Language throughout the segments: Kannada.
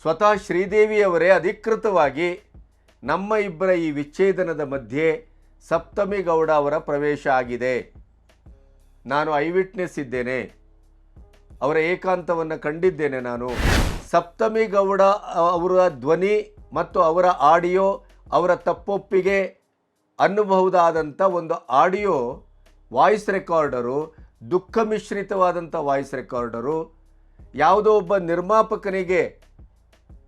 ಸ್ವತಃ ಶ್ರೀದೇವಿಯವರೇ ಅಧಿಕೃತವಾಗಿ ನಮ್ಮ ಇಬ್ಬರ ಈ ವಿಚ್ಛೇದನದ ಮಧ್ಯೆ ಸಪ್ತಮಿ ಗೌಡ ಅವರ ಪ್ರವೇಶ ಆಗಿದೆ. ನಾನು ಐ ವಿಟ್ನೆಸ್ ಇದ್ದೇನೆ. ಅವರ ಏಕಾಂತವನ್ನು ಕಂಡಿದ್ದೇನೆ ನಾನು. ಸಪ್ತಮಿ ಗೌಡ ಅವರ ಧ್ವನಿ ಮತ್ತು ಅವರ ಆಡಿಯೋ, ಅವರ ತಪ್ಪೊಪ್ಪಿಗೆ ಅನ್ನಬಹುದಾದಂಥ ಒಂದು ಆಡಿಯೋ, ವಾಯ್ಸ್ ರೆಕಾರ್ಡರು ದುಃಖ ಮಿಶ್ರಿತವಾದಂಥ ವಾಯ್ಸ್ ರೆಕಾರ್ಡರು, ಯಾವುದೋ ಒಬ್ಬ ನಿರ್ಮಾಪಕನಿಗೆ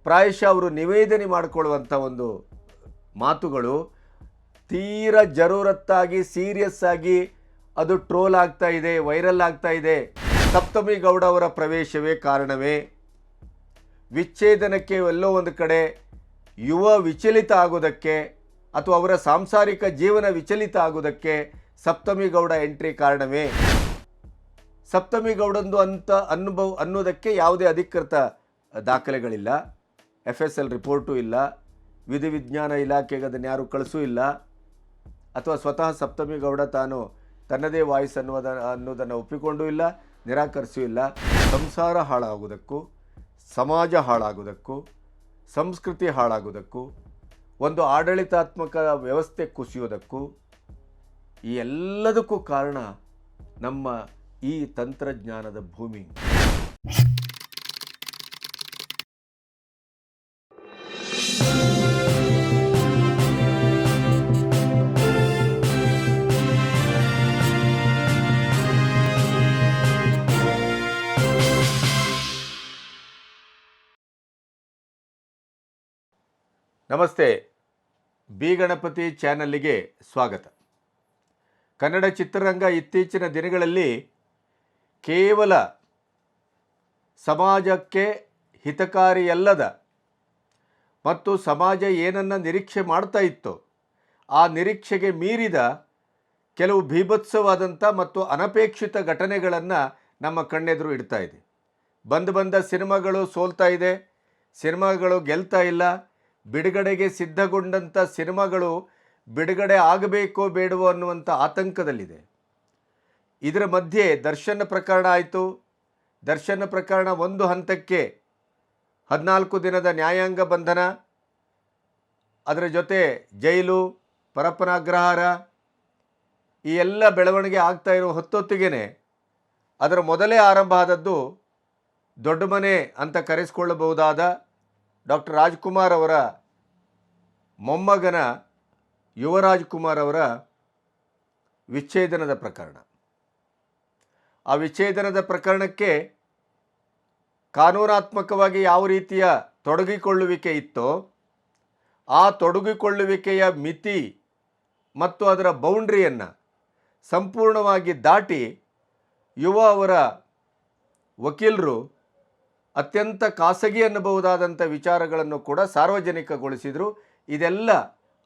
ಪ್ರಾಯಶಃ ಅವರು ನಿವೇದನೆ ಮಾಡಿಕೊಳ್ಳುವಂಥ ಒಂದು ಮಾತುಗಳು ತೀರ ಜರೂರತ್ತಾಗಿ ಸೀರಿಯಸ್ ಆಗಿ ಅದು ಟ್ರೋಲ್ ಆಗ್ತಾ ಇದೆ ವೈರಲ್ ಆಗ್ತಾ ಇದೆ. ಸಪ್ತಮಿ ಗೌಡ ಅವರ ಪ್ರವೇಶವೇ ಕಾರಣವೇ. ವಿಚ್ಛೇದನಕ್ಕೆ ಎಲ್ಲೋ ಒಂದು ಕಡೆ ಯುವ ವಿಚಲಿತ ಆಗೋದಕ್ಕೆ ಅಥವಾ ಅವರ ಸಾಂಸಾರಿಕ ಜೀವನ ವಿಚಲಿತ ಆಗೋದಕ್ಕೆ ಸಪ್ತಮಿ ಗೌಡ ಎಂಟ್ರಿ ಕಾರಣವೇ. ಸಪ್ತಮಿ ಗೌಡಂದು ಅಂತ ಅನುಭವ ಅನ್ನೋದಕ್ಕೆ ಯಾವುದೇ ಅಧಿಕೃತ ದಾಖಲೆಗಳಿಲ್ಲ. ಎಫ್ ಎಸ್ ಎಲ್ ರಿಪೋರ್ಟು ಇಲ್ಲ. ವಿಧಿವಿಜ್ಞಾನ ಇಲಾಖೆಗೆ ಅದನ್ನು ಯಾರೂ ಕಳಿಸೂ ಇಲ್ಲ. ಅಥವಾ ಸ್ವತಃ ಸಪ್ತಮಿ ಗೌಡ ತಾನು ತನ್ನದೇ ವಾಯ್ಸ್ ಅನ್ನುವುದ ಅನ್ನೋದನ್ನು ಒಪ್ಪಿಕೊಂಡೂ ಇಲ್ಲ, ನಿರಾಕರಿಸೂ ಇಲ್ಲ. ಸಂಸಾರ ಹಾಳಾಗುವುದಕ್ಕೂ, ಸಮಾಜ ಹಾಳಾಗುವುದಕ್ಕೂ, ಸಂಸ್ಕೃತಿ ಹಾಳಾಗುವುದಕ್ಕೂ, ಒಂದು ಆಡಳಿತಾತ್ಮಕ ವ್ಯವಸ್ಥೆ ಕುಸಿಯೋದಕ್ಕೂ ಈ ಎಲ್ಲದಕ್ಕೂ ಕಾರಣ ನಮ್ಮ ಈ ತಂತ್ರಜ್ಞಾನದ ಭೂಮಿ. ನಮಸ್ತೆ. ಬಿ ಗಣಪತಿ ಚಾನಲ್ಲಿಗೆ ಸ್ವಾಗತ. ಕನ್ನಡ ಚಿತ್ರರಂಗ ಇತ್ತೀಚಿನ ದಿನಗಳಲ್ಲಿ ಕೇವಲ ಸಮಾಜಕ್ಕೆ ಹಿತಕಾರಿಯಲ್ಲದ ಮತ್ತು ಸಮಾಜ ಏನನ್ನು ನಿರೀಕ್ಷೆ ಮಾಡ್ತಾ ಇತ್ತೋ, ಆ ನಿರೀಕ್ಷೆಗೆ ಮೀರಿದ ಕೆಲವು ಭೀಭತ್ಸವಾದಂಥ ಮತ್ತು ಅನಪೇಕ್ಷಿತ ಘಟನೆಗಳನ್ನು ನಮ್ಮ ಕಣ್ಣೆದುರು ಇಡ್ತಾ ಇದೆ. ಬಂದು ಬಂದ ಸಿನಿಮಾಗಳು ಸೋಲ್ತಾ ಇದೆ. ಸಿನಿಮಾಗಳು ಗೆಲ್ತಾ ಇಲ್ಲ. ಬಿಡುಗಡೆಗೆ ಸಿದ್ಧಗೊಂಡಂಥ ಸಿನಿಮಾಗಳು ಬಿಡುಗಡೆ ಆಗಬೇಕೋ ಬೇಡವೋ ಅನ್ನುವಂಥ ಆತಂಕದಲ್ಲಿದೆ. ಇದರ ಮಧ್ಯೆ ದರ್ಶನ ಪ್ರಕರಣ ಆಯಿತು. ದರ್ಶನ ಪ್ರಕರಣ ಒಂದು ಹಂತಕ್ಕೆ ಹದಿನಾಲ್ಕು ದಿನದ ನ್ಯಾಯಾಂಗ ಬಂಧನ. ಅದರ ಜೊತೆ ಜೈಲು, ಪರಪ್ಪನಾಗ್ರಹಾರ. ಈ ಎಲ್ಲ ಬೆಳವಣಿಗೆ ಆಗ್ತಾ ಇರೋ ಹೊತ್ತೊತ್ತಿಗೆ ಅದರ ಮೊದಲೇ ಆರಂಭ ಆದದ್ದು ದೊಡ್ಡ ಮನೆ ಅಂತ ಕರೆಸಿಕೊಳ್ಳಬಹುದಾದ ಡಾಕ್ಟರ್ ರಾಜ್ಕುಮಾರ್ ಅವರ ಮೊಮ್ಮಗನ ಯುವರಾಜ್ ಕುಮಾರ್ ಅವರ ವಿಚ್ಛೇದನದ ಪ್ರಕರಣ. ಆ ವಿಚ್ಛೇದನದ ಪ್ರಕರಣಕ್ಕೆ ಕಾನೂನಾತ್ಮಕವಾಗಿ ಯಾವ ರೀತಿಯ ತೊಡಗಿಕೊಳ್ಳುವಿಕೆ ಇತ್ತೋ, ಆ ತೊಡಗಿಕೊಳ್ಳುವಿಕೆಯ ಮಿತಿ ಮತ್ತು ಅದರ ಬೌಂಡ್ರಿಯನ್ನು ಸಂಪೂರ್ಣವಾಗಿ ದಾಟಿ ಯುವ ಅವರ ವಕೀಲರು ಅತ್ಯಂತ ಖಾಸಗಿ ಅನ್ನಬಹುದಾದಂಥ ವಿಚಾರಗಳನ್ನು ಕೂಡ ಸಾರ್ವಜನಿಕಗೊಳಿಸಿದರು. ಇದೆಲ್ಲ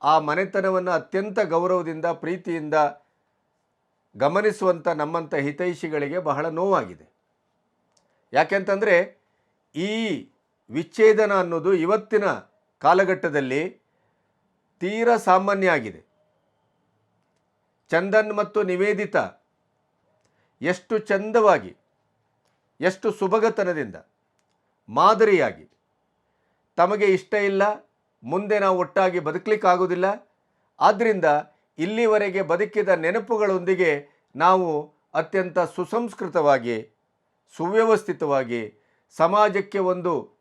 ಆ ಮನೆತನವನ್ನು ಅತ್ಯಂತ ಗೌರವದಿಂದ, ಪ್ರೀತಿಯಿಂದ ಗಮನಿಸುವಂಥ ನಮ್ಮಂಥ ಹಿತೈಷಿಗಳಿಗೆ ಬಹಳ ನೋವಾಗಿದೆ. ಯಾಕೆಂತಂದರೆ ಈ ವಿಚ್ಛೇದನ ಅನ್ನೋದು ಇವತ್ತಿನ ಕಾಲಘಟ್ಟದಲ್ಲಿ ತೀರ ಸಾಮಾನ್ಯ ಆಗಿದೆ. ಚಂದನ್ ಮತ್ತು ನಿವೇದಿತ ಎಷ್ಟು ಚಂದವಾಗಿ, ಎಷ್ಟು ಸುಭಗತನದಿಂದ ಮಾದರಿಯಾಗಿ. ತಮಗೆ ಇಷ್ಟ ಇಲ್ಲ, ಮುಂದೆ ನಾವು ಒಟ್ಟಾಗಿ ಬದುಕಲಿಕ್ಕಾಗೋದಿಲ್ಲ ಆದ್ದರಿಂದ ಇಲ್ಲಿವರೆಗೆ ಬದುಕಿದ ನೆನಪುಗಳೊಂದಿಗೆ ನಾವು ಅತ್ಯಂತ ಸುಸಂಸ್ಕೃತವಾಗಿ, ಸುವ್ಯವಸ್ಥಿತವಾಗಿ, ಸಮಾಜಕ್ಕೆ ಒಂದು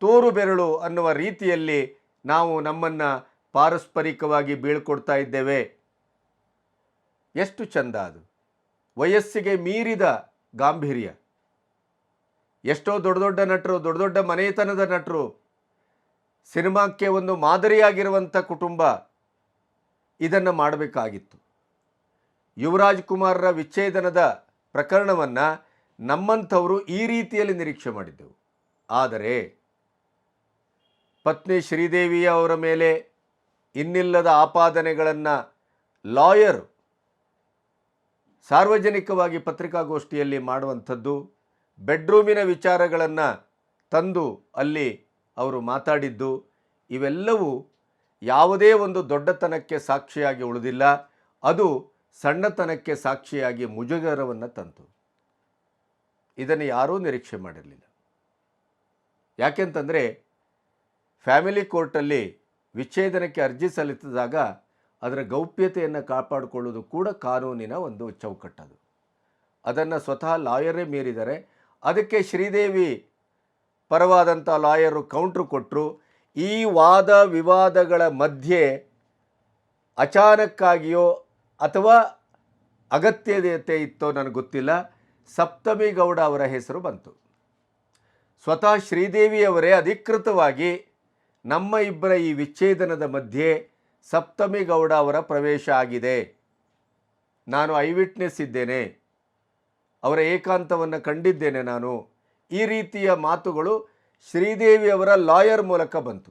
ತೋರು ಬೆರಳು ಅನ್ನುವ ರೀತಿಯಲ್ಲಿ ನಾವು ನಮ್ಮನ್ನು ಪಾರಸ್ಪರಿಕವಾಗಿ ಬೀಳ್ಕೊಡ್ತಾ ಇದ್ದೇವೆ. ಎಷ್ಟು ಚಂದ ಅದು. ವಯಸ್ಸಿಗೆ ಮೀರಿದ ಗಾಂಭೀರ್ಯ. ಎಷ್ಟೋ ದೊಡ್ಡ ದೊಡ್ಡ ನಟರು, ದೊಡ್ಡ ದೊಡ್ಡ ಮನೆತನದ ನಟರು, ಸಿನಿಮಾಕ್ಕೆ ಒಂದು ಮಾದರಿಯಾಗಿರುವಂಥ ಕುಟುಂಬ ಇದನ್ನು ಮಾಡಬೇಕಾಗಿತ್ತು. ಯುವರಾಜ್ ಕುಮಾರರ ವಿಚ್ಛೇದನದ ಪ್ರಕರಣವನ್ನು ನಮ್ಮಂಥವರು ಈ ರೀತಿಯಲ್ಲಿ ನಿರೀಕ್ಷೆ ಮಾಡಿದ್ದೆವು. ಆದರೆ ಪತ್ನಿ ಶ್ರೀದೇವಿಯ ಅವರ ಮೇಲೆ ಇನ್ನಿಲ್ಲದ ಆಪಾದನೆಗಳನ್ನು ಲಾಯರ್ ಸಾರ್ವಜನಿಕವಾಗಿ ಪತ್ರಿಕಾಗೋಷ್ಠಿಯಲ್ಲಿ ಮಾಡುವಂಥದ್ದು ಬೆಡ್ರೂಮಿನ ವಿಚಾರಗಳನ್ನು ತಂದು ಅಲ್ಲಿ ಅವರು ಮಾತಾಡಿದ್ದು, ಇವೆಲ್ಲವೂ ಯಾವುದೇ ಒಂದು ದೊಡ್ಡತನಕ್ಕೆ ಸಾಕ್ಷಿಯಾಗಿ ಉಳಿದಿಲ್ಲ. ಅದು ಸಣ್ಣತನಕ್ಕೆ ಸಾಕ್ಷಿಯಾಗಿ ಮುಜುಗರವನ್ನು ತಂತು. ಇದನ್ನು ಯಾರೂ ನಿರೀಕ್ಷೆ ಮಾಡಿರಲಿಲ್ಲ. ಯಾಕೆಂತಂದರೆ, ಫ್ಯಾಮಿಲಿ ಕೋರ್ಟಲ್ಲಿ ವಿಚ್ಛೇದನಕ್ಕೆ ಅರ್ಜಿ ಸಲ್ಲಿಸಿದಾಗ ಅದರ ಗೌಪ್ಯತೆಯನ್ನು ಕಾಪಾಡಿಕೊಳ್ಳೋದು ಕೂಡ ಕಾನೂನಿನ ಒಂದು ಚೌಕಟ್ಟದು. ಅದನ್ನು ಸ್ವತಃ ಲಾಯರೇ ಮೀರಿದರೆ ಅದಕ್ಕೆ ಶ್ರೀದೇವಿ ಪರವಾದಂಥ ಲಾಯರು ಕೌಂಟ್ರು. ಕೊಟ್ಟರು ಈ ವಾದ ವಿವಾದಗಳ ಮಧ್ಯೆ ಅಚಾನಕ್ಕಾಗಿಯೋ ಅಥವಾ ಅಗತ್ಯತೆ ಇತ್ತೋ ನನಗೆ ಗೊತ್ತಿಲ್ಲ. ಸಪ್ತಮಿ ಗೌಡ ಅವರ ಹೆಸರು ಬಂತು. ಸ್ವತಃ ಶ್ರೀದೇವಿಯವರೇ ಅಧಿಕೃತವಾಗಿ ನಮ್ಮ ಇಬ್ಬರ ಈ ವಿಚ್ಛೇದನದ ಮಧ್ಯೆ ಸಪ್ತಮಿ ಗೌಡ ಅವರ ಪ್ರವೇಶ ಆಗಿದೆ. ನಾನು ಐ ವಿಟ್ನೆಸ್ ಇದ್ದೇನೆ. ಅವರ ಏಕಾಂತವನ್ನು ಕಂಡಿದ್ದೇನೆ ನಾನು. ಈ ರೀತಿಯ ಮಾತುಗಳು ಶ್ರೀದೇವಿಯವರ ಲಾಯರ್ ಮೂಲಕ ಬಂತು.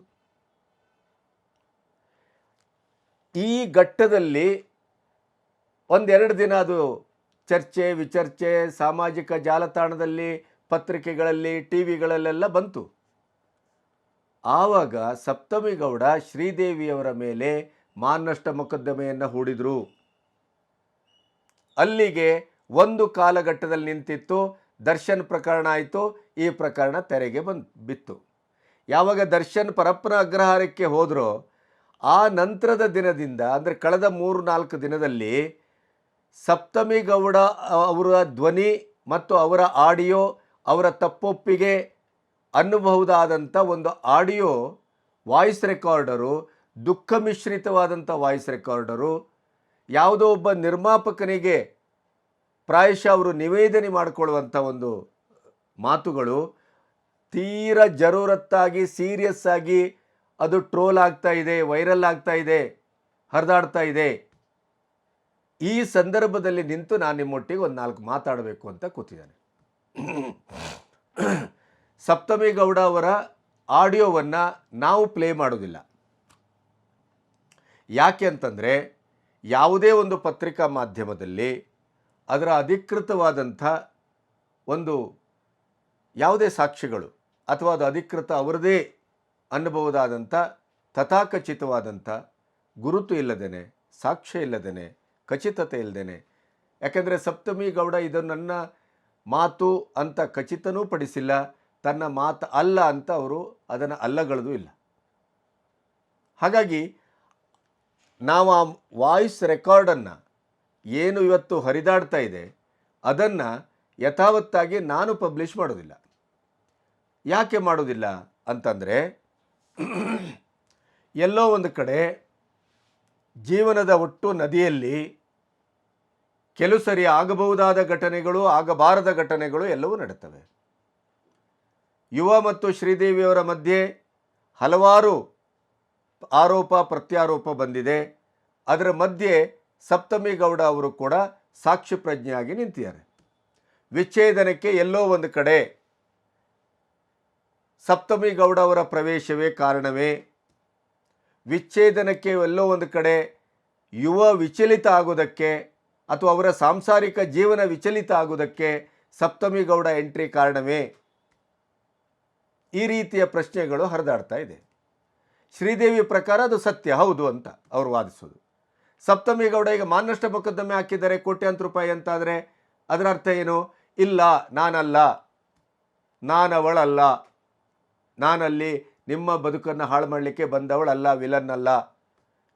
ಈ ಘಟ್ಟದಲ್ಲಿ ಒಂದೆರಡು ದಿನ ಅದು ಚರ್ಚೆ, ವಿಚರ್ಚೆ, ಸಾಮಾಜಿಕ ಜಾಲತಾಣದಲ್ಲಿ, ಪತ್ರಿಕೆಗಳಲ್ಲಿ ಟಿ ವಿಗಳಲ್ಲೆಲ್ಲ ಬಂತು. ಆವಾಗ ಸಪ್ತಮಿಗೌಡ ಶ್ರೀದೇವಿಯವರ ಮೇಲೆ ಮಾನಷ್ಟ ಮೊಕದ್ದಮೆಯನ್ನು ಹೂಡಿದರು. ಅಲ್ಲಿಗೆ ಒಂದು ಕಾಲಘಟ್ಟದಲ್ಲಿ ನಿಂತಿತ್ತು, ದರ್ಶನ್ ಪ್ರಕರಣ ಆಯಿತು, ಈ ಪ್ರಕರಣ ತೆರೆಗೆ ಬಂದು, ಬಿತ್ತು. ಯಾವಾಗ ದರ್ಶನ್ ಪರಪ್ಪನ ಅಗ್ರಹಾರಕ್ಕೆ ಹೋದರೋ, ಆ ನಂತರದ ದಿನದಿಂದ, ಅಂದರೆ ಕಳೆದ ಮೂರು ನಾಲ್ಕು ದಿನದಲ್ಲಿ, ಸಪ್ತಮಿ ಗೌಡ ಅವರ ಧ್ವನಿ ಮತ್ತು ಅವರ ಆಡಿಯೋ, ಅವರ ತಪ್ಪೊಪ್ಪಿಗೆ ಅನ್ನಬಹುದಾದಂಥ ಒಂದು ಆಡಿಯೋ ವಾಯ್ಸ್ ರೆಕಾರ್ಡರು ದುಃಖ ಮಿಶ್ರಿತವಾದಂಥ ವಾಯ್ಸ್ ರೆಕಾರ್ಡರು, ಯಾವುದೋ ಒಬ್ಬ ನಿರ್ಮಾಪಕನಿಗೆ ಪ್ರಾಯಶಃ ಅವರು ನಿವೇದನೆ ಮಾಡಿಕೊಳ್ಳುವಂಥ ಒಂದು ಮಾತುಗಳು ತೀರ ಜರೂರತ್ತಾಗಿ ಸೀರಿಯಸ್ ಆಗಿ ಅದು ಟ್ರೋಲ್ ಆಗ್ತಾ ಇದೆ ವೈರಲ್ ಆಗ್ತಾ ಇದೆ, ಹರಿದಾಡ್ತಾ ಇದೆ. ಈ ಸಂದರ್ಭದಲ್ಲಿ ನಿಂತು ನಾನು ನಿಮ್ಮೊಟ್ಟಿಗೆ ಒಂದು ನಾಲ್ಕು ಮಾತಾಡಬೇಕು ಅಂತ ಕೂತಿದ್ದಾನೆ. ಸಪ್ತಮಿ ಗೌಡ ಅವರ ಆಡಿಯೋವನ್ನು ನಾವು ಪ್ಲೇ ಮಾಡೋದಿಲ್ಲ ಯಾಕೆ ಅಂತಂದರೆ ಯಾವುದೇ ಒಂದು ಪತ್ರಿಕಾ ಮಾಧ್ಯಮದಲ್ಲಿ ಅದರ ಅಧಿಕೃತವಾದಂಥ ಒಂದು ಯಾವುದೇ ಸಾಕ್ಷ್ಯಗಳು ಅಥವಾ ಅದು ಅಧಿಕೃತ ಅವರದೇ ಅನ್ನಬಹುದಾದಂಥ ತಥಾಖಚಿತವಾದಂಥ ಗುರುತು ಇಲ್ಲದೇನೆ, ಸಾಕ್ಷ್ಯ ಇಲ್ಲದೇನೆ, ಖಚಿತತೆ ಇಲ್ಲದೇನೆ, ಯಾಕೆಂದರೆ ಸಪ್ತಮಿ ಗೌಡ ಇದು ನನ್ನ ಮಾತು ಅಂತ ಖಚಿತನೂ ಪಡಿಸಿಲ್ಲ, ತನ್ನ ಮಾತು ಅಲ್ಲ ಅಂತ ಅವರು ಅದನ್ನು ಅಲ್ಲಗಳದು ಇಲ್ಲ. ಹಾಗಾಗಿ ನಾವು ಆ ವಾಯ್ಸ್ ರೆಕಾರ್ಡನ್ನು ಏನು ಇವತ್ತು ಹರಿದಾಡ್ತಾ ಇದೆ, ಅದನ್ನು ಯಥಾವತ್ತಾಗಿ ನಾನು ಪಬ್ಲಿಷ್ ಮಾಡೋದಿಲ್ಲ. ಯಾಕೆ ಮಾಡೋದಿಲ್ಲ ಅಂತಂದರೆ, ಎಲ್ಲೋ ಒಂದು ಕಡೆ ಜೀವನದ ಒಟ್ಟು ನದಿಯಲ್ಲಿ ಕೆಲವು ಸರಿ ಆಗಬಹುದಾದ ಘಟನೆಗಳು, ಆಗಬಾರದ ಘಟನೆಗಳು ಎಲ್ಲವೂ ನಡುತ್ತವೆ ಯುವ ಮತ್ತು ಶ್ರೀದೇವಿಯವರ ಮಧ್ಯೆ ಹಲವಾರು ಆರೋಪ, ಪ್ರತ್ಯಾರೋಪ ಬಂದಿದೆ. ಅದರ ಮಧ್ಯೆ ಸಪ್ತಮಿ ಗೌಡ ಅವರು ಕೂಡ ಸಾಕ್ಷಿ ಪ್ರಜ್ಞೆಯಾಗಿ ನಿಂತಿದ್ದಾರೆ. ವಿಚ್ಛೇದನಕ್ಕೆ ಎಲ್ಲೋ ಒಂದು ಕಡೆ ಸಪ್ತಮಿ ಗೌಡ ಅವರ ಪ್ರವೇಶವೇ ಕಾರಣವೇ? ವಿಚ್ಛೇದನಕ್ಕೆ ಎಲ್ಲೋ ಒಂದು ಕಡೆ ಯುವ ವಿಚಲಿತ ಆಗೋದಕ್ಕೆ ಅಥವಾ ಅವರ ಸಾಂಸಾರಿಕ ಜೀವನ ವಿಚಲಿತ ಆಗೋದಕ್ಕೆ ಸಪ್ತಮಿ ಗೌಡ ಎಂಟ್ರಿ ಕಾರಣವೇ? ಈ ರೀತಿಯ ಪ್ರಶ್ನೆಗಳು ಹರಿದಾಡ್ತಾ ಇದೆ. ಶ್ರೀದೇವಿ ಪ್ರಕಾರ ಅದು ಸತ್ಯ, ಹೌದು ಅಂತ ಅವರು ವಾದಿಸೋದು. ಸಪ್ತಮಿ ಗೌಡ ಈಗ ಮಾನಷ್ಟ ಮೊಕದ್ದಮೆ ಹಾಕಿದ್ದಾರೆ, ಕೋಟ್ಯಾಂತರ ರೂಪಾಯಿ ಅಂತಾದರೆ ಅದರ ಅರ್ಥ ಏನು? ಇಲ್ಲ, ನಾನಲ್ಲ. ನಾನವಳಲ್ಲ. ನಾನಲ್ಲಿ ನಿಮ್ಮ ಬದುಕನ್ನು ಹಾಳು ಮಾಡಲಿಕ್ಕೆ ಬಂದವಳಲ್ಲ ವಿಲನ್ ಅಲ್ಲ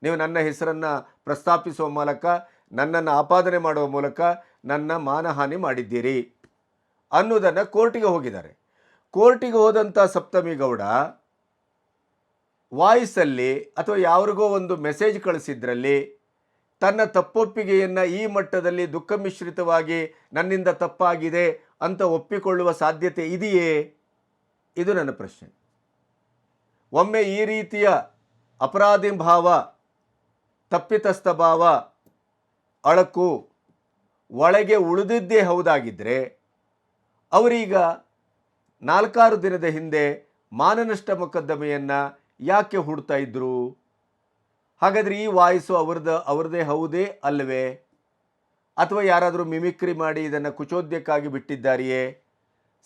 ನೀವು ನನ್ನ ಹೆಸರನ್ನು ಪ್ರಸ್ತಾಪಿಸುವ ಮೂಲಕ, ನನ್ನನ್ನು ಆಪಾದನೆ ಮಾಡುವ ಮೂಲಕ ನನ್ನ ಮಾನಹಾನಿ ಮಾಡಿದ್ದೀರಿ. ಅನ್ನೋದನ್ನು ಕೋರ್ಟಿಗೆ ಹೋಗಿದ್ದಾರೆ. ಕೋರ್ಟಿಗೆ ಹೋದಂಥ ಸಪ್ತಮಿಗೌಡ ವಾಯ್ಸಲ್ಲಿ ಅಥವಾ ಯಾರಿಗೋ ಒಂದು ಮೆಸೇಜ್ ಕಳಿಸಿದ್ರಲ್ಲಿ ತನ್ನ ತಪ್ಪೊಪ್ಪಿಗೆಯನ್ನು ಈ ಮಟ್ಟದಲ್ಲಿ ದುಃಖ ಮಿಶ್ರಿತವಾಗಿ ನನ್ನಿಂದ ತಪ್ಪಾಗಿದೆ ಅಂತ ಒಪ್ಪಿಕೊಳ್ಳುವ ಸಾಧ್ಯತೆ ಇದೆಯೇ? ಇದು ನನ್ನ ಪ್ರಶ್ನೆ. ಒಮ್ಮೆ ಈ ರೀತಿಯ ಅಪರಾಧಿ ಭಾವ, ತಪ್ಪಿತಸ್ಥ ಭಾವ, ಅಳಕು ಒಳಗೆ ಉಳಿದಿದ್ದೇ ಹೌದಾಗಿದ್ದರೆ ಅವರೀಗ ನಾಲ್ಕಾರು ದಿನದ ಹಿಂದೆ ಮಾನನಷ್ಟ ಮೊಕದ್ದಮೆಯನ್ನು ಯಾಕೆ ಹುಡ್ತಾ ಇದ್ರು? ಹಾಗಾದರೆ ಈ ವಾಯ್ಸು ಅವ್ರದ್ದು ಅವ್ರದ್ದೇ ಹೌದೇ ಅಲ್ಲವೇ ಅಥವಾ ಯಾರಾದರೂ ಮಿಮಿಕ್ರಿ ಮಾಡಿ ಇದನ್ನು ಕುಚೋದ್ಯಕ್ಕಾಗಿ ಬಿಟ್ಟಿದ್ದಾರೆಯೇ?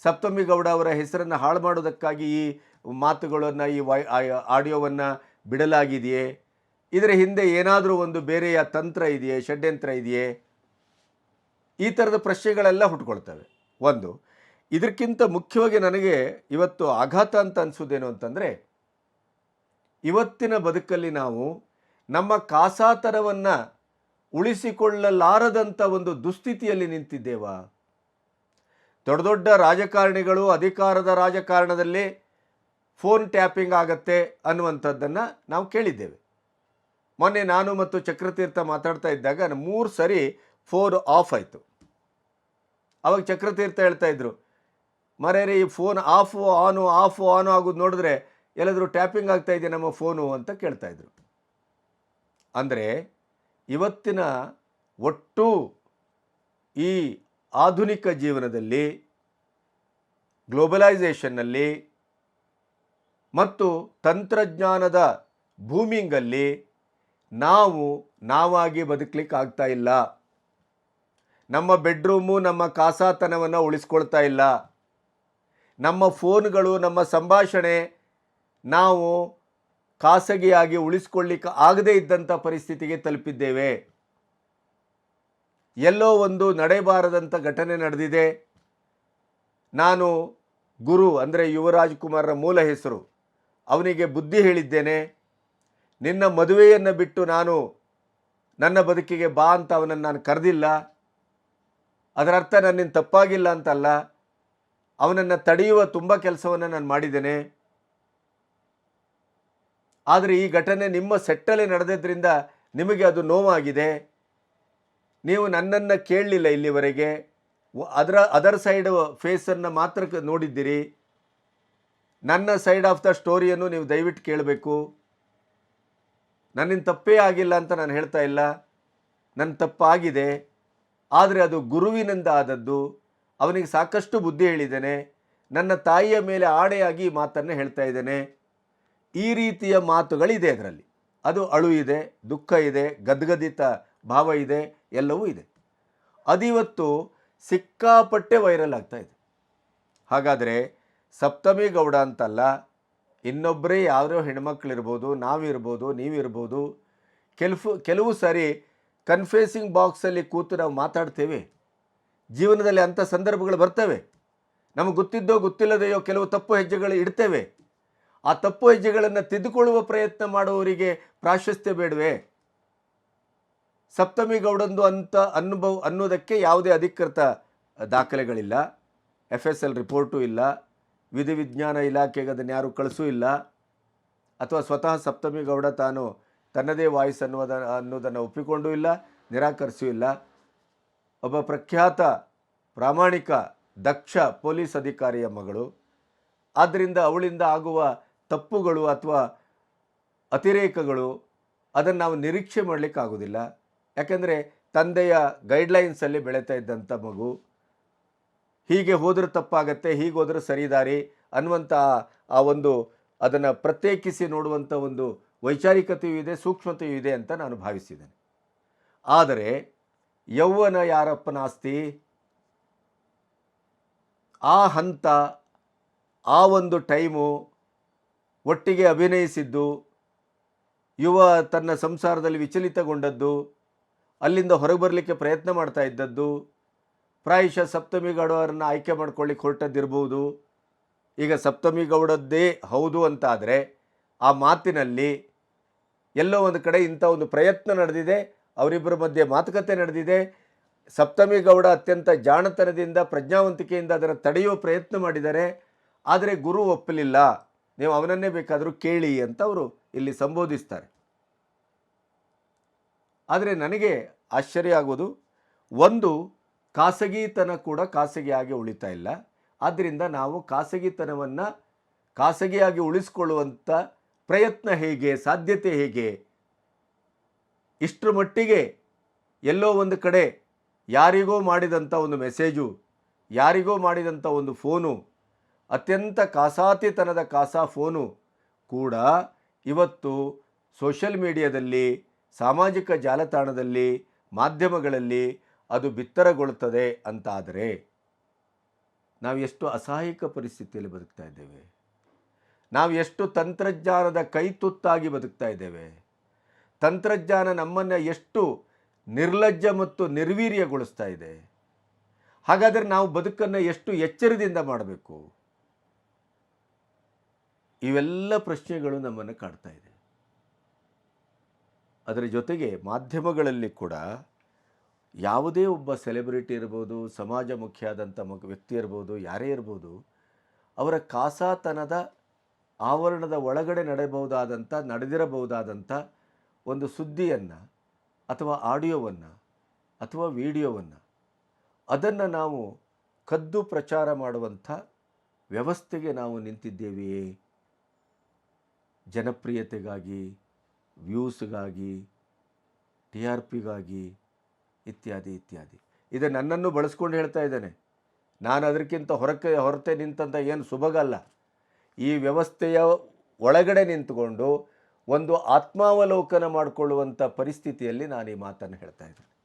ಸಪ್ತಮಿ ಗೌಡ ಅವರ ಹೆಸರನ್ನು ಹಾಳು ಮಾಡೋದಕ್ಕಾಗಿ ಈ ಮಾತುಗಳನ್ನು, ಈ ವಾಯ್ ಆಡಿಯೋವನ್ನು ಬಿಡಲಾಗಿದೆಯೇ? ಇದರ ಹಿಂದೆ ಏನಾದರೂ ಒಂದು ಬೇರೆಯ ತಂತ್ರ ಇದೆಯೇ, ಷಡ್ಯಂತ್ರ ಇದೆಯೇ? ಈ ಥರದ ಪ್ರಶ್ನೆಗಳೆಲ್ಲ ಹುಟ್ಕೊಳ್ತವೆ. ಒಂದು, ಇದಕ್ಕಿಂತ ಮುಖ್ಯವಾಗಿ ನನಗೆ ಇವತ್ತು ಆಘಾತ ಅಂತ ಅನಿಸೋದೇನು ಅಂತಂದರೆ, ಇವತ್ತಿನ ಬದುಕಲ್ಲಿ ನಾವು ನಮ್ಮ ಕಾಸಾತರವನ್ನು ಉಳಿಸಿಕೊಳ್ಳಲಾರದಂಥ ಒಂದು ದುಸ್ಥಿತಿಯಲ್ಲಿ ನಿಂತಿದ್ದೇವಾ? ದೊಡ್ಡ ದೊಡ್ಡ ರಾಜಕಾರಣಿಗಳು ಅಧಿಕಾರದ ರಾಜಕಾರಣದಲ್ಲಿ ಫೋನ್ ಟ್ಯಾಪಿಂಗ್ ಆಗತ್ತೆ ಅನ್ನುವಂಥದ್ದನ್ನು ನಾವು ಕೇಳಿದ್ದೇವೆ. ಮೊನ್ನೆ ನಾನು ಮತ್ತು ಚಕ್ರತೀರ್ಥ ಮಾತಾಡ್ತಾ ಇದ್ದಾಗ ಮೂರು ಸರಿ ಫೋನ್ ಆಫ್ ಆಯಿತು. ಅವಾಗ ಚಕ್ರತೀರ್ಥ ಹೇಳ್ತಾ ಇದ್ರು ಮರೇರಿ ಈ ಫೋನ್ ಆಫು, ಆನು ಆಫು, ಆನು ಆಗೋದು ನೋಡಿದ್ರೆ ಎಲ್ಲಾದರೂ ಟ್ಯಾಪಿಂಗ್ ಆಗ್ತಾ ಇದೆಯಾ ನಮ್ಮ ಫೋನು? ಅಂತ ಕೇಳ್ತಾ ಇದ್ರು. ಅಂದರೆ ಇವತ್ತಿನ ಒಟ್ಟು ಈ ಆಧುನಿಕ ಜೀವನದಲ್ಲಿ, ಗ್ಲೋಬಲೈಸೇಷನ್ನಲ್ಲಿ ಮತ್ತು ತಂತ್ರಜ್ಞಾನದ ಭೂಮಿಂಗಲ್ಲಿ ನಾವು ನಾವಾಗಿ ಬದುಕಲಿಕ್ಕೆ ಇಲ್ಲ. ನಮ್ಮ ಬೆಡ್ರೂಮು, ನಮ್ಮ ಕಾಸಾತನವನ್ನು ಉಳಿಸ್ಕೊಳ್ತಾ ಇಲ್ಲ. ನಮ್ಮ ಫೋನ್ಗಳು, ನಮ್ಮ ಸಂಭಾಷಣೆ ನಾವು ಖಾಸಗಿಯಾಗಿ ಉಳಿಸ್ಕೊಳ್ಳಿಕ್ಕೆ ಆಗದೇ ಇದ್ದಂಥ ಪರಿಸ್ಥಿತಿಗೆ ತಲುಪಿದ್ದೇವೆ. ಎಲ್ಲೋ ಒಂದು ನಡೆಯಬಾರದಂಥ ಘಟನೆ ನಡೆದಿದೆ. ನಾನು ಗುರು ಅಂದರೆ ಯುವರಾಜ್ ಕುಮಾರ್ರ ಮೂಲ ಹೆಸರು. ಅವನಿಗೆ ಬುದ್ಧಿ ಹೇಳಿದ್ದೇನೆ. ನಿನ್ನ ಮದುವೆಯನ್ನು ಬಿಟ್ಟು ನಾನು ನನ್ನ ಬದುಕಿಗೆ ಬಾ ಅಂತ ಅವನನ್ನು ನಾನು ಕರೆದಿಲ್ಲ. ಅದರರ್ಥ ನನ್ನಿಂದ ತಪ್ಪಾಗಿಲ್ಲ ಅಂತಲ್ಲ. ಅವನನ್ನು ತಡೆಯುವ ತುಂಬ ಕೆಲಸವನ್ನು ನಾನು ಮಾಡಿದ್ದೇನೆ. ಆದರೆ ಈ ಘಟನೆ ನಿಮ್ಮ ಸೆಟ್ಟಲ್ಲಿ ನಡೆದಿದ್ದರಿಂದ ನಿಮಗೆ ಅದು ನೋವಾಗಿದೆ. ನೀವು ನನ್ನನ್ನು ಕೇಳಲಿಲ್ಲ ಇಲ್ಲಿವರೆಗೆ. ಅದರ, ಅದರ್ ಸೈಡ್ ಫೇಸನ್ನು ಮಾತ್ರ ನೋಡಿದ್ದೀರಿ. ನನ್ನ ಸೈಡ್ ಆಫ್ ದ ಸ್ಟೋರಿಯನ್ನು ನೀವು ದಯವಿಟ್ಟು ಕೇಳಬೇಕು. ನನ್ನಿಂದ ತಪ್ಪೇ ಆಗಿಲ್ಲ ಅಂತ ನಾನು ಹೇಳ್ತಾ ಇಲ್ಲ. ನನ್ನ ತಪ್ಪಾಗಿದೆ. ಆದರೆ ಅದು ಗುರುವಿನಿಂದ ಆದದ್ದು. ಅವನಿಗೆ ಸಾಕಷ್ಟು ಬುದ್ಧಿ ಹೇಳಿದ್ದೇನೆ. ನನ್ನ ತಾಯಿಯ ಮೇಲೆ ಆಡೆಯಾಗಿ ಈ ಮಾತನ್ನು ಹೇಳ್ತಾ ಇದ್ದೇನೆ. ಈ ರೀತಿಯ ಮಾತುಗಳಿದೆ ಅದರಲ್ಲಿ. ಅದು ಅಳು ಇದೆ, ದುಃಖ ಇದೆ, ಗದ್ಗದಿತ ಭಾವ ಇದೆ, ಎಲ್ಲವೂ ಇದೆ. ಅದಿವತ್ತು ಸಿಕ್ಕಾಪಟ್ಟೆ ವೈರಲ್ ಆಗ್ತಾ ಇದೆ. ಹಾಗಾದರೆ ಸಪ್ತಮಿ ಗೌಡ ಅಂತಲ್ಲ ಇನ್ನೊಬ್ಬರೇ ಯಾರೋ ಹೆಣ್ಮಕ್ಳಿರ್ಬೋದು, ನಾವಿರ್ಬೋದು, ನೀವಿರ್ಬೋದು ಕೆಲವು ಕೆಲವು ಸಾರಿ ಕನ್ಫೇಸಿಂಗ್ ಬಾಕ್ಸಲ್ಲಿ ಕೂತು ನಾವು ಮಾತಾಡ್ತೇವೆ. ಜೀವನದಲ್ಲಿ ಅಂಥ ಸಂದರ್ಭಗಳು ಬರ್ತವೆ. ನಮಗೆ ಗೊತ್ತಿದ್ದೋ ಗೊತ್ತಿಲ್ಲದೆಯೋ ಕೆಲವು ತಪ್ಪು ಹೆಜ್ಜೆಗಳು ಇಡ್ತೇವೆ. ಆ ತಪ್ಪು ಹೆಜ್ಜೆಗಳನ್ನು ತಿದ್ದುಕೊಳ್ಳುವ ಪ್ರಯತ್ನ ಮಾಡುವವರಿಗೆ ಪ್ರಾಶಸ್ತ್ಯ ಬೇಡವೆ? ಸಪ್ತಮಿ ಗೌಡಂದು ಅಂತ ಅನುಭವ, ಅನ್ನೋದಕ್ಕೆ ಯಾವುದೇ ಅಧಿಕೃತ ದಾಖಲೆಗಳಿಲ್ಲ. ಎಫ್ ಎಸ್ ಎಲ್ ರಿಪೋರ್ಟು ಇಲ್ಲ. ವಿಧಿವಿಜ್ಞಾನ ಇಲಾಖೆಗೆ ಅದನ್ನು ಯಾರೂ ಕಳಿಸೂ ಇಲ್ಲ. ಅಥವಾ ಸ್ವತಃ ಸಪ್ತಮಿ ಗೌಡ ತಾನು ತನ್ನದೇ ವಾಯ್ಸ್ ಅನ್ನುವುದ ಅನ್ನೋದನ್ನು ಒಪ್ಪಿಕೊಂಡೂ ಇಲ್ಲ, ನಿರಾಕರಿಸೂ ಇಲ್ಲ. ಒಬ್ಬ ಪ್ರಖ್ಯಾತ ಪ್ರಾಮಾಣಿಕ ದಕ್ಷ ಪೊಲೀಸ್ ಅಧಿಕಾರಿಯ ಮಗಳು. ಆದ್ದರಿಂದ ಅವಳಿಂದ ಆಗುವ ತಪ್ಪುಗಳು ಅಥವಾ ಅತಿರೇಕಗಳು ಅದನ್ನು ನಾವು ನಿರೀಕ್ಷೆ ಮಾಡಲಿಕ್ಕಾಗೋದಿಲ್ಲ ಯಾಕೆಂದರೆ ತಂದೆಯ ಗೈಡ್ಲೈನ್ಸಲ್ಲಿ ಬೆಳೀತಾ ಇದ್ದಂಥ ಮಗು ಹೀಗೆ ಹೋದರೆ ತಪ್ಪಾಗತ್ತೆ, ಹೀಗೆ ಹೋದರೆ ಸರಿದಾರಿ ಅನ್ನುವಂಥ ಆ ಒಂದು ಅದನ್ನು ಪ್ರತ್ಯೇಕಿಸಿ ನೋಡುವಂಥ ಒಂದು ವೈಚಾರಿಕತೆಯೂ ಇದೆ, ಸೂಕ್ಷ್ಮತೆಯೂ ಇದೆ ಅಂತ ನಾನು ಭಾವಿಸಿದ್ದೇನೆ. ಆದರೆ ಯೌವನ ಯಾರಪ್ಪನ ಆಸ್ತಿ? ಆ ಹಂತ, ಆ ಒಂದು ಟೈಮು ಒಟ್ಟಿಗೆ ಅಭಿನಯಿಸಿದ್ದು, ಯುವ ತನ್ನ ಸಂಸಾರದಲ್ಲಿ ವಿಚಲಿತಗೊಂಡದ್ದು, ಅಲ್ಲಿಂದ ಹೊರಗೆ ಬರಲಿಕ್ಕೆ ಪ್ರಯತ್ನ ಮಾಡ್ತಾ ಇದ್ದದ್ದು, ಪ್ರಾಯಶಃ ಸಪ್ತಮಿ ಗೌಡವರನ್ನು ಆಯ್ಕೆ ಮಾಡ್ಕೊಳ್ಳಿಕ್ಕೆ ಹೊರಟದ್ದಿರ್ಬೋದು. ಈಗ ಸಪ್ತಮಿ ಗೌಡದ್ದೇ ಹೌದು ಅಂತಾದರೆ ಆ ಮಾತಿನಲ್ಲಿ ಎಲ್ಲೋ ಒಂದು ಕಡೆ ಇಂಥ ಒಂದು ಪ್ರಯತ್ನ ನಡೆದಿದೆ, ಅವರಿಬ್ಬರ ಮಧ್ಯೆ ಮಾತುಕತೆ ನಡೆದಿದೆ. ಸಪ್ತಮಿ ಗೌಡ ಅತ್ಯಂತ ಜಾಣತನದಿಂದ, ಪ್ರಜ್ಞಾವಂತಿಕೆಯಿಂದ ಅದನ್ನು ತಡೆಯುವ ಪ್ರಯತ್ನ ಮಾಡಿದ್ದಾರೆ. ಆದರೆ ಗುರು ಒಪ್ಪಲಿಲ್ಲ. ನೀವು ಅವನನ್ನೇ ಬೇಕಾದರೂ ಕೇಳಿ ಅಂತ ಅವರು ಇಲ್ಲಿ ಸಂಬೋಧಿಸ್ತಾರೆ. ಆದರೆ ನನಗೆ ಆಶ್ಚರ್ಯ ಆಗೋದು, ಒಂದು, ಖಾಸಗಿತನ ಕೂಡ ಖಾಸಗಿಯಾಗಿ ಉಳಿತಾ ಇಲ್ಲ. ಆದ್ದರಿಂದ ನಾವು ಖಾಸಗಿತನವನ್ನು ಖಾಸಗಿಯಾಗಿ ಉಳಿಸ್ಕೊಳ್ಳುವಂಥ ಪ್ರಯತ್ನ ಹೇಗೆ, ಸಾಧ್ಯತೆ ಹೇಗೆ? ಇಷ್ಟರ ಮಟ್ಟಿಗೆ ಎಲ್ಲೋ ಒಂದು ಕಡೆ ಯಾರಿಗೋ ಮಾಡಿದಂಥ ಒಂದು ಮೆಸೇಜು ಯಾರಿಗೋ ಮಾಡಿದಂಥ ಒಂದು ಫೋನು ಅತ್ಯಂತ ಕಾಸಾತಿತನದ ಕಾಸಾ ಫೋನು ಕೂಡ ಇವತ್ತು ಸೋಷಲ್ ಮೀಡಿಯಾದಲ್ಲಿ, ಸಾಮಾಜಿಕ ಜಾಲತಾಣದಲ್ಲಿ, ಮಾಧ್ಯಮಗಳಲ್ಲಿ ಅದು ಬಿತ್ತರಗೊಳ್ಳುತ್ತದೆ ಅಂತಾದರೆ ನಾವು ಎಷ್ಟು ಅಸಹಾಯಕ ಪರಿಸ್ಥಿತಿಯಲ್ಲಿ ಬದುಕ್ತಾ ಇದ್ದೇವೆ? ನಾವು ಎಷ್ಟು ತಂತ್ರಜ್ಞಾನದ ಕೈತುತ್ತಾಗಿ ಬದುಕ್ತಾ ಇದ್ದೇವೆ? ತಂತ್ರಜ್ಞಾನ ನಮ್ಮನ್ನು ಎಷ್ಟು ನಿರ್ಲಜ್ಜ ಮತ್ತು ನಿರ್ವೀರ್ಯಗೊಳಿಸ್ತಾ ಇದೆ? ಹಾಗಾದರೆ ನಾವು ಬದುಕನ್ನು ಎಷ್ಟು ಎಚ್ಚರದಿಂದ ಮಾಡಬೇಕು? ಇವೆಲ್ಲ ಪ್ರಶ್ನೆಗಳು ನಮ್ಮನ್ನು ಕಾಡ್ತಾ ಇದೆ. ಅದರ ಜೊತೆಗೆ ಮಾಧ್ಯಮಗಳಲ್ಲಿ ಕೂಡ ಯಾವುದೇ ಒಬ್ಬ ಸೆಲೆಬ್ರಿಟಿ ಇರ್ಬೋದು, ಸಮಾಜ ಮುಖ್ಯಾದಂಥ ಮಗ, ವ್ಯಕ್ತಿ ಇರ್ಬೋದು, ಯಾರೇ ಇರ್ಬೋದು, ಅವರ ಕಾಸಾತನದ ಆವರಣದ ಒಳಗಡೆ ನಡೆಯಬಹುದಾದಂಥ, ನಡೆದಿರಬಹುದಾದಂಥ ಒಂದು ಸುದ್ದಿಯನ್ನು ಅಥವಾ ಆಡಿಯೋವನ್ನು ಅಥವಾ ವಿಡಿಯೋವನ್ನು ಅದನ್ನು ನಾವು ಕದ್ದು ಪ್ರಚಾರ ಮಾಡುವಂಥ ವ್ಯವಸ್ಥೆಗೆ ನಾವು ನಿಂತಿದ್ದೇವೆಯೇ? ಜನಪ್ರಿಯತೆಗಾಗಿ, ವ್ಯೂಸ್ಗಾಗಿ, ಟಿ ಆರ್ ಪಿಗಾಗಿ ಇತ್ಯಾದಿ ಇತ್ಯಾದಿ. ಇದು ನನ್ನನ್ನು ಬಳಸ್ಕೊಂಡು ಹೇಳ್ತಾ ಇದ್ದೇನೆ. ನಾನು ಅದಕ್ಕಿಂತ ಹೊರಕ್ಕೆ, ಹೊರತೆ ನಿಂತಂಥ ಏನು ಸುಭಗಲ್ಲ ಈ ವ್ಯವಸ್ಥೆಯ ಒಳಗಡೆ ನಿಂತುಕೊಂಡು ಒಂದು ಆತ್ಮಾವಲೋಕನ ಮಾಡಿಕೊಳ್ಳುವಂಥ ಪರಿಸ್ಥಿತಿಯಲ್ಲಿ ನಾನು ಈ ಮಾತನ್ನು ಹೇಳ್ತಾ ಇದ್ದೇನೆ.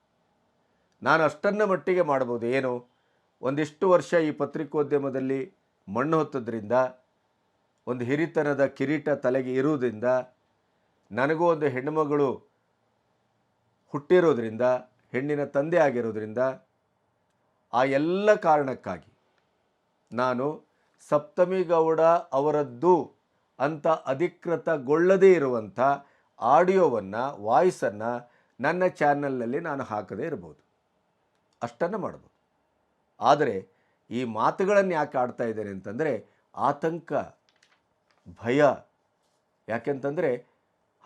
ನಾನು ಅಷ್ಟನ್ನ ಮಟ್ಟಿಗೆ ಮಾಡ್ಬೋದು. ಏನು? ಒಂದಿಷ್ಟು ವರ್ಷ ಈ ಪತ್ರಿಕೋದ್ಯಮದಲ್ಲಿ ಮಣ್ಣು ಹೊತ್ತದ್ರಿಂದ ಒಂದು ಹಿರಿತನದ ಕಿರೀಟ ತಲೆಗೆ ಇರುವುದರಿಂದ, ನನಗೂ ಒಂದು ಹೆಣ್ಣುಮಗಳು ಹುಟ್ಟಿರೋದ್ರಿಂದ, ಹೆಣ್ಣಿನ ತಂದೆ ಆಗಿರೋದ್ರಿಂದ, ಆ ಎಲ್ಲ ಕಾರಣಕ್ಕಾಗಿ ನಾನು ಸಪ್ತಮಿ ಗೌಡ ಅವರದ್ದು ಅಂತ ಅಧಿಕೃತಗೊಳ್ಳದೇ ಇರುವಂಥ ಆಡಿಯೋವನ್ನು, ವಾಯ್ಸನ್ನು ನನ್ನ ಚಾನಲ್ನಲ್ಲಿ ನಾನು ಹಾಕದೇ ಇರ್ಬೋದು. ಅಷ್ಟನ್ನು ಮಾಡ್ಬೋದು. ಆದರೆ ಈ ಮಾತುಗಳನ್ನು ಯಾಕೆ ಆಡ್ತಾ ಇದ್ದೇನೆ ಅಂತಂದರೆ ಆತಂಕ ಭಯ. ಯಾಕೆಂತಂದರೆ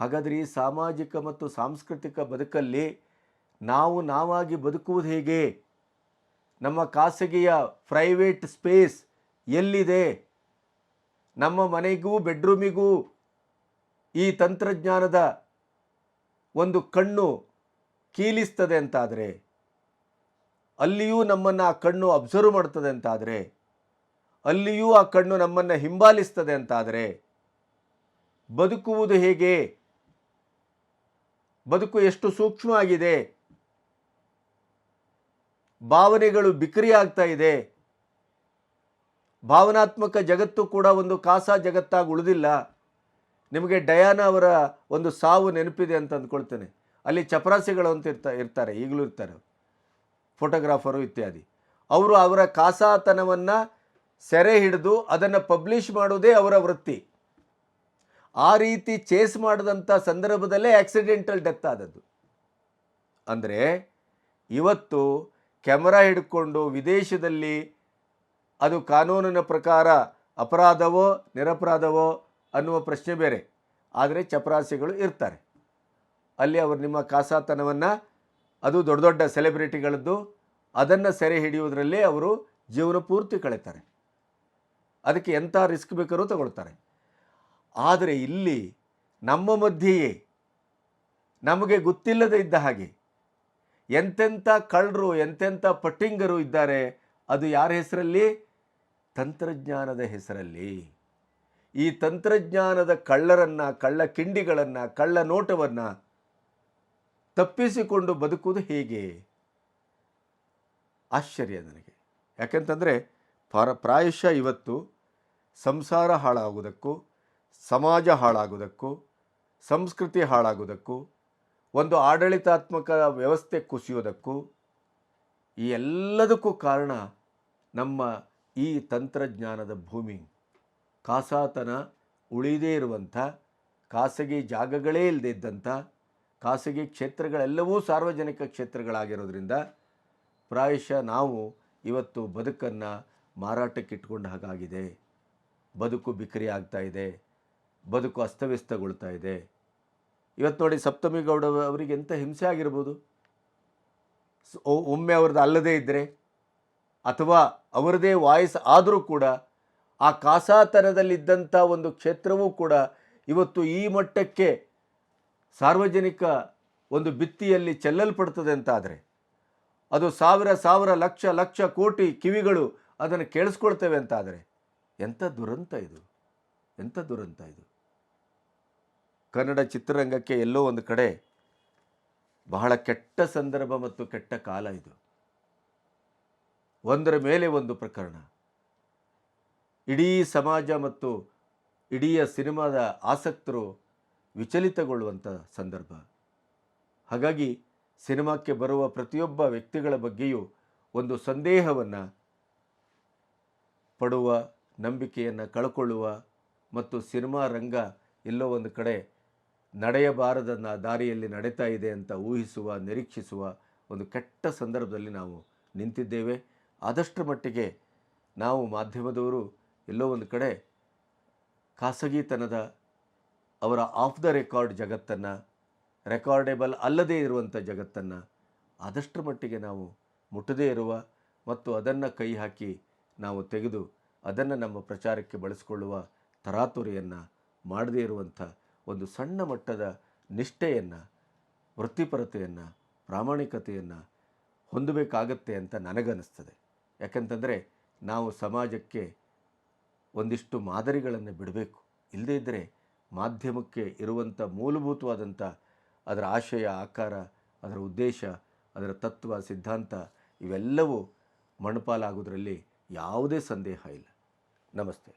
ಹಾಗಾದರೆ ಈ ಸಾಮಾಜಿಕ ಮತ್ತು ಸಾಂಸ್ಕೃತಿಕ ಬದುಕಲ್ಲಿ ನಾವು ನಾವಾಗಿ ಬದುಕುವುದು ಹೇಗೆ? ನಮ್ಮ ಖಾಸಗಿಯ ಪ್ರೈವೇಟ್ ಸ್ಪೇಸ್ ಎಲ್ಲಿದೆ? ನಮ್ಮ ಮನೆಗೂ ಬೆಡ್ರೂಮಿಗೂ ಈ ತಂತ್ರಜ್ಞಾನದ ಒಂದು ಕಣ್ಣು ಕೀಲಿಸ್ತದೆ ಅಂತಾದರೆ, ಅಲ್ಲಿಯೂ ನಮ್ಮನ್ನು ಆ ಕಣ್ಣು ಅಬ್ಸರ್ವ್ ಮಾಡ್ತದೆ ಅಂತಾದರೆ ಅಲ್ಲಿಯೂ ಆ ಕಣ್ಣು ನಮ್ಮನ್ನು ಹಿಂಬಾಲಿಸ್ತದೆ ಅಂತಾದರೆ ಬದುಕುವುದು ಹೇಗೆ? ಬದುಕು ಎಷ್ಟು ಸೂಕ್ಷ್ಮ ಆಗಿದೆ ಭಾವನೆಗಳು ಬಿಕ್ರಿ ಆಗ್ತಾ ಇದೆ. ಭಾವನಾತ್ಮಕ ಜಗತ್ತು ಕೂಡ ಒಂದು ಕಾಸಾ ಜಗತ್ತಾಗಿ ಉಳಿದಿಲ್ಲ. ನಿಮಗೆ ಡಯಾನ ಅವರ ಒಂದು ಸಾವು ನೆನಪಿದೆ ಅಂತ ಅಂದ್ಕೊಳ್ತೇನೆ. ಅಲ್ಲಿ ಚಪರಾಸಿಗಳು ಅಂತ ಇರ್ತಾ, ಇರ್ತಾರೆ, ಈಗಲೂ ಇರ್ತಾರೆ. ಫೋಟೋಗ್ರಾಫರು ಇತ್ಯಾದಿ. ಅವರು ಅವರ ಕಾಸಾತನವನ್ನು ಸೆರೆ ಹಿಡಿದು ಅದನ್ನು ಪಬ್ಲಿಷ್ ಮಾಡೋದೇ ಅವರ ವೃತ್ತಿ. ಆ ರೀತಿ ಚೇಸ್ ಮಾಡಿದಂಥ ಸಂದರ್ಭದಲ್ಲೇ ಆಕ್ಸಿಡೆಂಟಲ್ ಡೆತ್ ಆದದ್ದು. ಅಂದರೆ ಇವತ್ತು ಕ್ಯಾಮರಾ ಹಿಡ್ಕೊಂಡು ವಿದೇಶದಲ್ಲಿ ಅದು ಕಾನೂನಿನ ಪ್ರಕಾರ ಅಪರಾಧವೋ ನಿರಪರಾಧವೋ ಅನ್ನುವ ಪ್ರಶ್ನೆ ಬೇರೆ. ಆದರೆ ಚಪರಾಸಿಗಳು ಇರ್ತಾರೆ. ಅಲ್ಲಿ ಅವರು ನಿಮ್ಮ ಕಾಸಾತನವನ್ನು ಅದು ದೊಡ್ಡ ದೊಡ್ಡ ಸೆಲೆಬ್ರಿಟಿಗಳದ್ದು ಅದನ್ನು ಸೆರೆ ಹಿಡಿಯುವುದರಲ್ಲೇ ಅವರು ಜೀವನ ಪೂರ್ತಿ ಕಳೀತಾರೆ. ಅದಕ್ಕೆ ಎಂಥ ರಿಸ್ಕ್ ಬೇಕಾದ್ರೂ ತಗೊಳ್ತಾರೆ. ಆದರೆ ಇಲ್ಲಿ ನಮ್ಮ ಮಧ್ಯೆಯೇ ನಮಗೆ ಗೊತ್ತಿಲ್ಲದೆ ಇದ್ದ ಹಾಗೆ ಎಂತೆಂಥ ಕಳ್ಳರು ಎಂತೆಂಥ ಪಟ್ಟಿಂಗರು ಇದ್ದಾರೆ, ಅದು ಯಾರ ಹೆಸರಲ್ಲಿ? ತಂತ್ರಜ್ಞಾನದ ಹೆಸರಲ್ಲಿ. ಈ ತಂತ್ರಜ್ಞಾನದ ಕಳ್ಳರನ್ನು, ಕಳ್ಳ ಕಿಂಡಿಗಳನ್ನು, ಕಳ್ಳ ನೋಟವನ್ನು ತಪ್ಪಿಸಿಕೊಂಡು ಬದುಕುವುದು ಹೇಗೆ? ಆಶ್ಚರ್ಯ ನನಗೆ. ಯಾಕೆಂತಂದರೆ, ಪರ ಪ್ರಾಯಶಃ ಇವತ್ತು ಸಂಸಾರ ಹಾಳಾಗುವುದಕ್ಕೂ, ಸಮಾಜ ಹಾಳಾಗುವುದಕ್ಕೂ, ಸಂಸ್ಕೃತಿ ಹಾಳಾಗುವುದಕ್ಕೂ, ಒಂದು ಆಡಳಿತಾತ್ಮಕ ವ್ಯವಸ್ಥೆ ಕುಸಿಯೋದಕ್ಕೂ ಈ ಎಲ್ಲದಕ್ಕೂ ಕಾರಣ ನಮ್ಮ ಈ ತಂತ್ರಜ್ಞಾನದ ಭೂಮಿ. ಕಾಸಾತನ ಉಳಿದೇ ಇರುವಂಥ, ಖಾಸಗಿ ಜಾಗಗಳೇ ಇಲ್ಲದೆ ಇದ್ದಂಥ, ಖಾಸಗಿ ಕ್ಷೇತ್ರಗಳೆಲ್ಲವೂ ಸಾರ್ವಜನಿಕ ಕ್ಷೇತ್ರಗಳಾಗಿರೋದ್ರಿಂದ ಪ್ರಾಯಶಃ ನಾವು ಇವತ್ತು ಬದುಕನ್ನು ಮಾರಾಟಕ್ಕಿಟ್ಕೊಂಡ ಹಾಗಾಗಿದೆ. ಬದುಕು ಬಿಕ್ರಿ ಆಗ್ತಾ ಇದೆ, ಬದುಕು ಅಸ್ತವ್ಯಸ್ತಗೊಳ್ತಾ ಇದೆ. ಇವತ್ತು ನೋಡಿ ಸಪ್ತಮಿ ಗೌಡ ಅವರಿಗೆ ಎಂಥ ಹಿಂಸೆ ಆಗಿರ್ಬೋದು. ಒಮ್ಮೆ ಅವ್ರದ್ದು ಅಲ್ಲದೇ ಇದ್ದರೆ ಅಥವಾ ಅವರದೇ ವಾಯ್ಸ್ ಆದರೂ ಕೂಡ ಆ ಕಾಸಾತನದಲ್ಲಿದ್ದಂಥ ಒಂದು ಕ್ಷೇತ್ರವೂ ಕೂಡ ಇವತ್ತು ಈ ಮಟ್ಟಕ್ಕೆ ಸಾರ್ವಜನಿಕ ಒಂದು ಬಿತ್ತಿಯಲ್ಲಿ ಚೆಲ್ಲಲ್ಪಡ್ತದೆ ಅಂತಾದರೆ, ಅದು ಸಾವಿರ ಸಾವಿರ ಲಕ್ಷ ಲಕ್ಷ ಕೋಟಿ ಕಿವಿಗಳು ಅದನ್ನು ಕೇಳಿಸ್ಕೊಳ್ತೇವೆ ಅಂತಾದರೆ ಎಂಥ ದುರಂತ ಇದು? ಎಂಥ ದುರಂತ ಇದು? ಕನ್ನಡ ಚಿತ್ರರಂಗಕ್ಕೆ ಎಲ್ಲೋ ಒಂದು ಕಡೆ ಬಹಳ ಕೆಟ್ಟ ಸಂದರ್ಭ ಮತ್ತು ಕೆಟ್ಟ ಕಾಲ ಇದು. ಒಂದರ ಮೇಲೆ ಒಂದು ಪ್ರಕರಣ. ಇಡೀ ಸಮಾಜ ಮತ್ತು ಇಡೀ ಸಿನಿಮಾದ ಆಸಕ್ತರು ವಿಚಲಿತಗೊಳ್ಳುವಂಥ ಸಂದರ್ಭ. ಹಾಗಾಗಿ ಸಿನಿಮಾಕ್ಕೆ ಬರುವ ಪ್ರತಿಯೊಬ್ಬ ವ್ಯಕ್ತಿಗಳ ಬಗ್ಗೆಯೂ ಒಂದು ಸಂದೇಹವನ್ನು ಪಡುವ ನಂಬಿಕೆಯನ್ನು ಕಳ್ಕೊಳ್ಳುವ ಮತ್ತು ಸಿನಿಮಾ ರಂಗ ಎಲ್ಲೋ ಒಂದು ಕಡೆ ನಡೆಯಬಾರದ ದಾರಿಯಲ್ಲಿ ನಡೀತಾ ಇದೆ ಅಂತ ಊಹಿಸುವ, ನಿರೀಕ್ಷಿಸುವ ಒಂದು ಕೆಟ್ಟ ಸಂದರ್ಭದಲ್ಲಿ ನಾವು ನಿಂತಿದ್ದೇವೆ. ಆದಷ್ಟರ ಮಟ್ಟಿಗೆ ನಾವು ಮಾಧ್ಯಮದವರು ಎಲ್ಲೋ ಒಂದು ಕಡೆ ಖಾಸಗಿತನದ ಅವರ ಆಫ್ ದ ರೆಕಾರ್ಡ್ ಜಗತ್ತನ್ನು, ರೆಕಾರ್ಡೇಬಲ್ ಅಲ್ಲದೇ ಇರುವಂಥ ಜಗತ್ತನ್ನು ಆದಷ್ಟರ ಮಟ್ಟಿಗೆ ನಾವು ಮುಟ್ಟದೇ ಇರುವ ಮತ್ತು ಅದನ್ನು ಕೈ ಹಾಕಿ ನಾವು ತೆಗೆದು ಅದನ್ನು ನಮ್ಮ ಪ್ರಚಾರಕ್ಕೆ ಬಳಸಿಕೊಳ್ಳುವ ತರಾತುರಿಯನ್ನು ಮಾಡದೇ ಇರುವಂಥ ಒಂದು ಸಣ್ಣ ಮಟ್ಟದ ನಿಷ್ಠೆಯನ್ನು, ವೃತ್ತಿಪರತೆಯನ್ನು, ಪ್ರಾಮಾಣಿಕತೆಯನ್ನು ಹೊಂದಬೇಕಾಗತ್ತೆ ಅಂತ ನನಗನ್ನಿಸ್ತದೆ. ಯಾಕಂತಂದರೆ ನಾವು ಸಮಾಜಕ್ಕೆ ಒಂದಿಷ್ಟು ಮಾದರಿಗಳನ್ನು ಬಿಡಬೇಕು. ಇಲ್ಲದೇ ಇದ್ದರೆ ಮಾಧ್ಯಮಕ್ಕೆ ಇರುವಂಥ ಮೂಲಭೂತವಾದಂಥ ಅದರ ಆಶಯ, ಆಕಾರ, ಅದರ ಉದ್ದೇಶ, ಅದರ ತತ್ವ, ಸಿದ್ಧಾಂತ ಇವೆಲ್ಲವೂ ಮಣಪಾಲಾಗೋದ್ರಲ್ಲಿ ಯಾವುದೇ ಸಂದೇಹ ಇಲ್ಲ. ನಮಸ್ತೆ